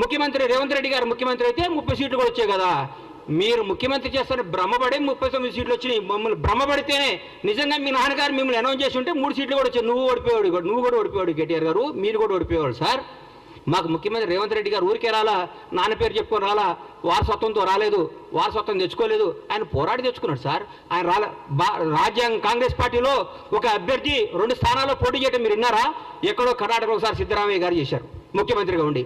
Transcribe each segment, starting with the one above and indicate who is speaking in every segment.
Speaker 1: ముఖ్యమంత్రి రేవంత్ రెడ్డి గారు ముఖ్యమంత్రి అయితే ముప్పై సీట్లు కూడా వచ్చాయి కదా. మీరు ముఖ్యమంత్రి చేస్తారని భ్రమపడే ముప్పై తొమ్మిది సీట్లు వచ్చినాయి. మమ్మల్ని భ్రమపడితేనే నిజంగా మీ నాన్నగారు మిమ్మల్ని అనౌన్స్ చేసి ఉంటే మూడు సీట్లు కూడా వచ్చాయి. నువ్వు ఓడిపోయాడు నువ్వు కూడా ఓడిపోయాడు కేటీఆర్ గారు మీరు కూడా ఓడిపోయాడు సార్. మాకు ముఖ్యమంత్రి రేవంత్ రెడ్డి గారు ఊరికే రాలా నాన్న పేరు చెప్పుకొని రాలా వారసత్వంతో రాలేదు వారసత్వం తెచ్చుకోలేదు. ఆయన పోరాడి తెచ్చుకున్నాడు సార్. ఆయన రాలే బా రాజ్యాంగ కాంగ్రెస్ పార్టీలో ఒక అభ్యర్థి రెండు స్థానాల్లో పోటీ చేయడం మీరు విన్నారా? ఎక్కడో కర్ణాటకలో సార్ సిద్ధరామయ్య గారు చేశారు. ముఖ్యమంత్రిగా ఉండి.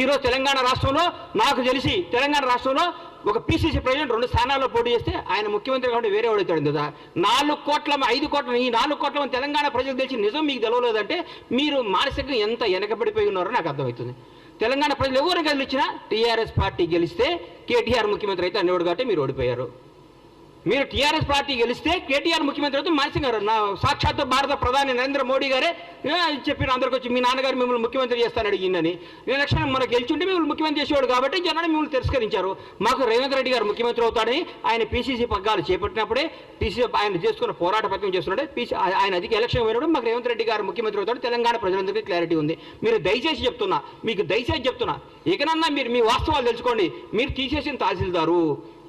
Speaker 1: ఈరోజు తెలంగాణ రాష్ట్రంలో నాకు తెలిసి తెలంగాణ రాష్ట్రంలో ఒక పీసీసీ ప్రెసిడెంట్ రెండు స్థానాల్లో పోటీ చేస్తే ఆయన ముఖ్యమంత్రి కాబట్టి వేరే వాడవుతాడు కదా. నాలుగు కోట్ల ఐదు కోట్ల ఈ నాలుగు కోట్ల తెలంగాణ ప్రజలకు తెలిసి నిజం మీకు తెలవలేదంటే మీరు మానసికంగా ఎంత వెనకబడిపోయి ఉన్నారో నాకు అర్థమవుతుంది. తెలంగాణ ప్రజలు ఎవరు గెలిచినా టీఆర్ఎస్ పార్టీ గెలిస్తే కేటీఆర్ ముఖ్యమంత్రి అయితే అనేవాడు కాబట్టి మీరు ఓడిపోయారు. మీరు టీఆర్ఎస్ పార్టీ గెలిస్తే కేటీఆర్ ముఖ్యమంత్రి అయితే మానసింగ్ గారు నా సాక్షాత్ భారత ప్రధాని నరేంద్ర మోడీ గారే చెప్పిన అందరికి వచ్చి మీ నాన్నగారు మిమ్మల్ని ముఖ్యమంత్రి చేస్తాను అడిగిందని. ఎలక్షన్ మనకు గెలిచుంటే మిమ్మల్ని ముఖ్యమంత్రి చేసేవాడు కాబట్టి జనాన్ని మిమ్మల్ని తిరస్కరించారు. మాకు రేవంత్ రెడ్డి గారు ముఖ్యమంత్రి అవుతాడని ఆయన పీసీసీ పగ్గాలు చేపట్టినప్పుడే పీసీ ఆయన చేసుకున్న పోరాట పత్రం చేస్తున్నాడే. పీసీ ఆయన అధిక ఎలక్షన్ పోయినప్పుడు మాకు రేవంత్ రెడ్డి గారు ముఖ్యమంత్రి అవుతాడు. తెలంగాణ ప్రజలందరికీ క్లారిటీ ఉంది. మీరు దయచేసి చెప్తున్నా మీకు దయచేసి చెప్తున్నా ఇకనన్నా మీరు మీ వాస్తవాలు తెలుసుకోండి. మీరు తీసేసిన తహసీల్దారు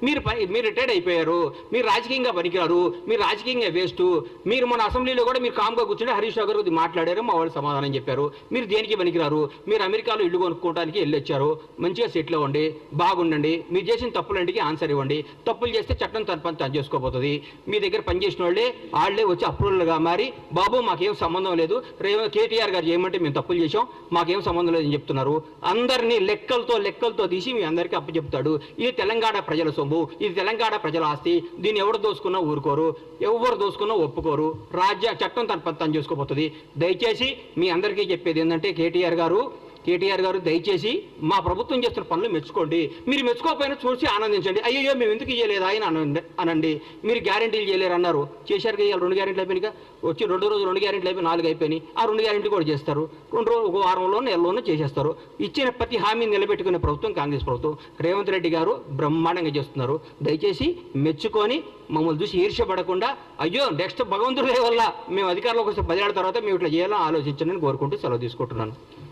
Speaker 1: మీరు మీరు రిటైర్డ్ అయిపోయారు మీరు రాజకీయంగా పనికిరారు మీరు రాజకీయంగా వేస్ట్ మీరు మన అసెంబ్లీలో కూడా మీరు కామ్గా కూర్చుని హరీష్ రావు గారు మాట్లాడారు మా వాళ్ళు సమాధానం చెప్పారు. మీరు దేనికి పనికిరారు? మీరు అమెరికాలో ఇల్లు కొనుక్కోవడానికి వెళ్ళొచ్చారు. మంచిగా సెటిల్ అవ్వండి బాగుండండి. మీరు చేసిన తప్పులంటికి ఆన్సర్ ఇవ్వండి. తప్పులు చేస్తే చట్టం తన పని తను చేసుకోబోతుంది. మీ దగ్గర పనిచేసిన వాళ్ళే వాళ్ళే వచ్చి అప్రూవల్గా మారి బాబు మాకేం సంబంధం లేదు. రేవ కేటీఆర్ గారు చేయమంటే మేము తప్పులు చేసాం మాకేం సంబంధం లేదని చెప్తున్నారు. అందరినీ లెక్కలతో లెక్కలతో తీసి మీ అందరికీ అప్పచెప్తాడు. ఇది తెలంగాణ ప్రజల సొమ్ము. ఇది తెలంగాణ ప్రజల ఆస్తి దీన్ని ఎవరు దోసుకున్నా ఊరుకోరు ఎవరు దోసుకున్నా ఒప్పుకోరు రాజ్య చట్టం తన పని తను చేసుకోబోతుంది దయచేసి మీ అందరికీ చెప్పేది ఏంటంటే కేటీఆర్ గారు కేటీఆర్ గారు దయచేసి మా ప్రభుత్వం చేస్తున్న పనులు మెచ్చుకోండి. మీరు మెచ్చుకోకపోయినా చూసి ఆనందించండి. అయ్యో మేము ఎందుకు ఇయ్యలేదా? అని అనండి అనండి. మీరు గ్యారెంటీలు చేయలేరు అన్నారు. చేశారు కదా రెండు గ్యారెంటీలు అయిపోయినాయి వచ్చి రెండు రోజులు రెండు గ్యారెంటీలు అయిపోయి నాలుగు అయిపోయినాయి. ఆ రెండు గ్యారెంటీ కూడా చేస్తారు. రెండు రోజులు ఒక వారంలో నెలలోనే చేసేస్తారు. ఇచ్చిన ప్రతి హామీని నిలబెట్టుకునే ప్రభుత్వం కాంగ్రెస్ ప్రభుత్వం. రేవంత్ రెడ్డి గారు బ్రహ్మాండంగా చేస్తున్నారు. దయచేసి మెచ్చుకొని మమ్మల్ని చూసి ఈర్ష్యపడకుండా అయ్యో నెక్స్ట్ భగవంతుడి వల్ల మేము అధికారంలోకి వస్తే పదేళ్ళ తర్వాత మేము ఇట్లా చేయాలని ఆలోచించండి కోరుకుంటూ సెలవు తీసుకుంటున్నాను.